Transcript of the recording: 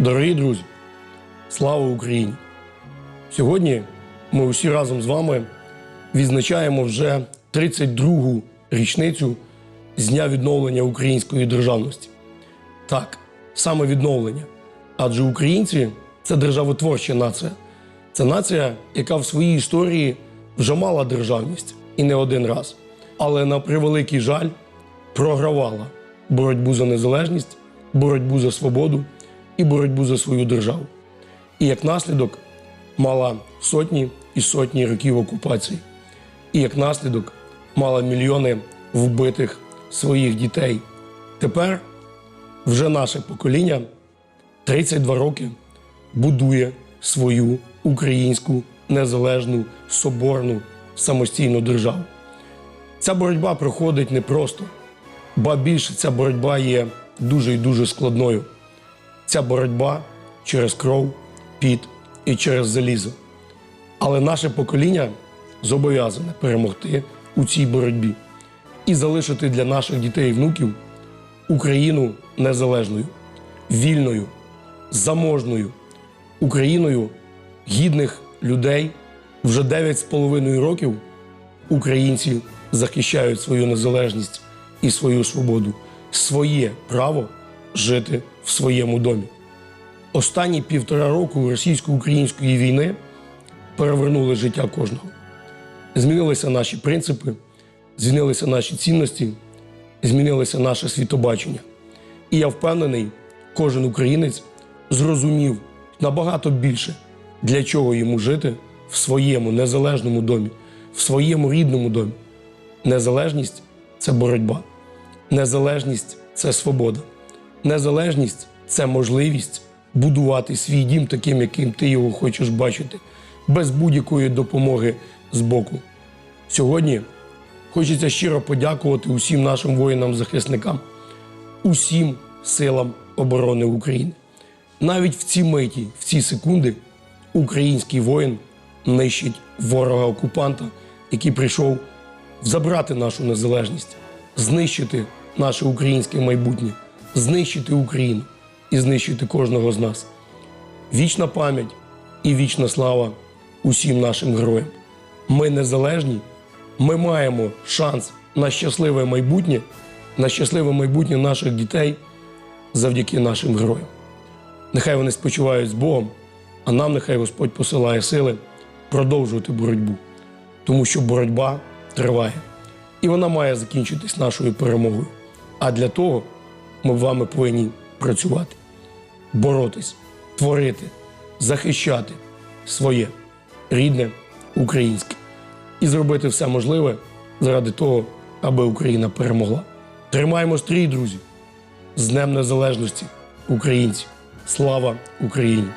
Дорогі друзі, слава Україні! Сьогодні ми усі разом з вами відзначаємо вже 32-гу річницю з дня відновлення української державності. Так, саме відновлення. Адже українці це державотворча нація. Це нація, яка в своїй історії вже мала державність і не один раз. Але на превеликий жаль програвала боротьбу за незалежність, боротьбу за свободу і боротьбу за свою державу. І як наслідок мала сотні і сотні років окупації. І як наслідок мала мільйони вбитих своїх дітей. Тепер вже наше покоління 32 роки будує свою українську незалежну соборну самостійну державу. Ця боротьба проходить непросто, ба більше ця боротьба є дуже і дуже складною. Ця боротьба через кров, піт і через залізо. Але наше покоління зобов'язане перемогти у цій боротьбі і залишити для наших дітей і внуків Україну незалежною, вільною, заможною, Україною гідних людей. Вже 9,5 років українці захищають свою незалежність і свою свободу, своє право жити в своєму домі. Останні півтора року російсько-української війни перевернули життя кожного. Змінилися наші принципи, змінилися наші цінності, змінилося наше світобачення. І я впевнений, кожен українець зрозумів набагато більше, для чого йому жити в своєму незалежному домі, в своєму рідному домі. Незалежність це боротьба, незалежність це свобода, незалежність це можливість будувати свій дім таким, яким ти його хочеш бачити, без будь-якої допомоги з боку. Сьогодні хочеться щиро подякувати усім нашим воїнам-захисникам, усім силам оборони України. Навіть в ці миті, в ці секунди, український воїн нищить ворога-окупанта, який прийшов забрати нашу незалежність, знищити наше українське майбутнє, знищити Україну і знищити кожного з нас. Вічна пам'ять і вічна слава усім нашим героям. Ми незалежні, ми маємо шанс на щасливе майбутнє, на щасливе майбутнє наших дітей завдяки нашим героям. Нехай вони спочивають з Богом, а нам нехай Господь посилає сили продовжувати боротьбу, тому що боротьба триває, і вона має закінчитись нашою перемогою. А для того ми вами повинні працювати, боротись, творити, захищати своє рідне українське і зробити все можливе заради того, аби Україна перемогла. Тримаємо стрій, друзі! З Днем Незалежності, українці! Слава Україні!